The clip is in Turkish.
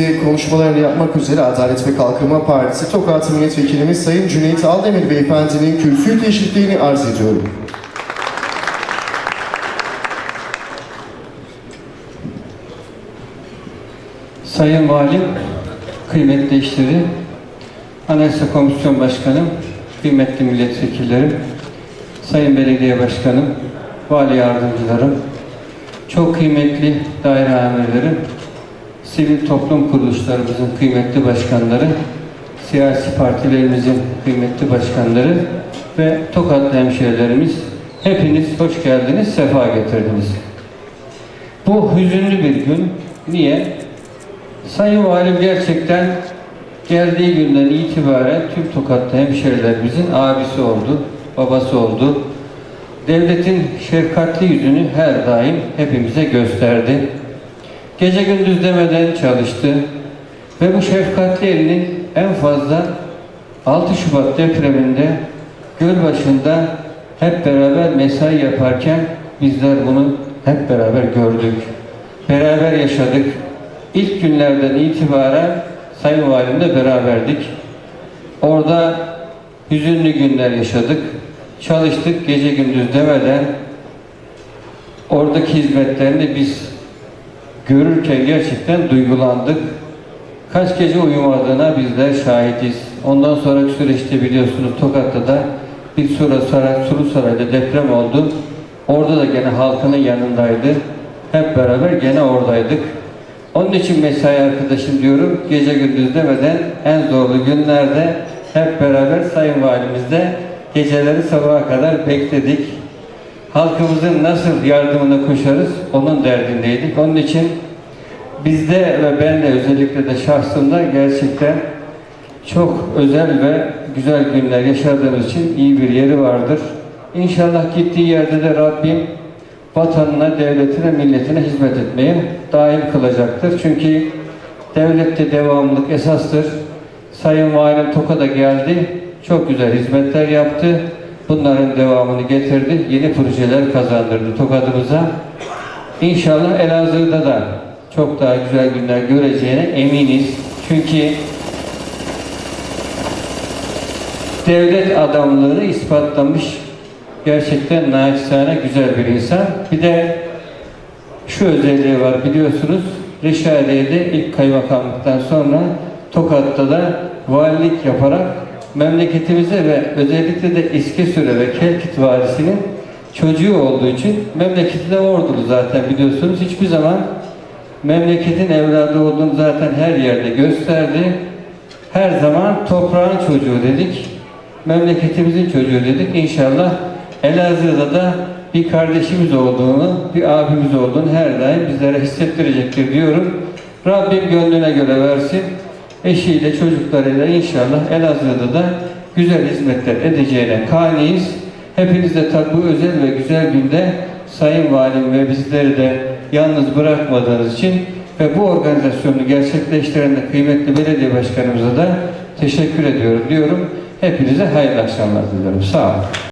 Şimdi konuşmalarını yapmak üzere Adalet ve Kalkınma Partisi Tokat Milletvekilimiz Sayın Cüneyt Aldemir Beyefendinin kürsü teşrifliğini arz ediyorum. Sayın Valim, kıymetli işleri, Anayasa Komisyon Başkanım, kıymetli milletvekillerim, Sayın Belediye Başkanım, Vali Yardımcılarım, çok kıymetli daire amirlerim, sivil toplum kuruluşlarımızın kıymetli başkanları, siyasi partilerimizin kıymetli başkanları ve Tokatlı hemşehrilerimiz, hepiniz hoş geldiniz, sefa getirdiniz. Bu hüzünlü bir gün. Niye? Sayın Valim gerçekten geldiği günden itibaren tüm Tokatlı hemşerilerimizin abisi oldu, babası oldu. Devletin şefkatli yüzünü her daim hepimize gösterdi. Gece gündüz demeden çalıştı ve bu şefkatli elinin en fazla 6 Şubat depreminde Gölbaşı'nda hep beraber mesai yaparken bizler bunu hep beraber gördük. Beraber yaşadık. İlk günlerden itibaren Sayın Valimle beraberdik. Orada hüzünlü günler yaşadık. Çalıştık gece gündüz demeden. Oradaki hizmetlerini biz görürken gerçekten duygulandık. Kaç gece uyumadığına bizler şahidiz. Ondan sonraki süreçte biliyorsunuz Tokat'ta da bir Sura Saray, Suru Saray'da deprem oldu. Orada da gene halkının yanındaydı. Hep beraber gene oradaydık. Onun için mesai arkadaşım diyorum, gece gündüz demeden en zorlu günlerde hep beraber Sayın Valimizde geceleri sabaha kadar bekledik. Halkımızın nasıl yardımına koşarız onun derdindeydik. Onun için bizde ve ben de özellikle de şahsımda gerçekten çok özel ve güzel günler yaşadığımız için iyi bir yeri vardır. İnşallah gittiği yerde de Rabbim vatanına, devletine, milletine hizmet etmeye daim kılacaktır. Çünkü devlette devamlılık esastır. Sayın Valim Toka'da geldi, çok güzel hizmetler yaptı. Bunların devamını getirdi, yeni projeler kazandırdı Tokat'ımıza. İnşallah Elazığ'da da çok daha güzel günler göreceğine eminiz. Çünkü devlet adamlığını ispatlamış gerçekten naçizane güzel bir insan. Bir de şu özelliği var biliyorsunuz. Reşadiye'de ilk kaymakamlıktan sonra Tokat'ta da valilik yaparak memleketimize ve özellikle de İskesüre ve Kelkit Valisi'nin çocuğu olduğu için memleketi de ordulu zaten biliyorsunuz. Hiçbir zaman memleketin evladı olduğunu zaten her yerde gösterdi. Her zaman toprağın çocuğu dedik. Memleketimizin çocuğu dedik. İnşallah Elazığ'da da bir kardeşimiz olduğunu, bir abimiz olduğunu her daim bizlere hissettirecektir diyorum. Rabbim gönlüne göre versin. Eşiyle, çocuklarıyla inşallah Elazığ'da da güzel hizmetler edeceğine kaniyiz. Hepiniz de tabi bu özel ve güzel günde Sayın Valim ve bizleri de yalnız bırakmadığınız için ve bu organizasyonu gerçekleştiren de kıymetli belediye başkanımıza da teşekkür ediyorum diyorum. Hepinize hayırlı akşamlar diliyorum. Sağ olun.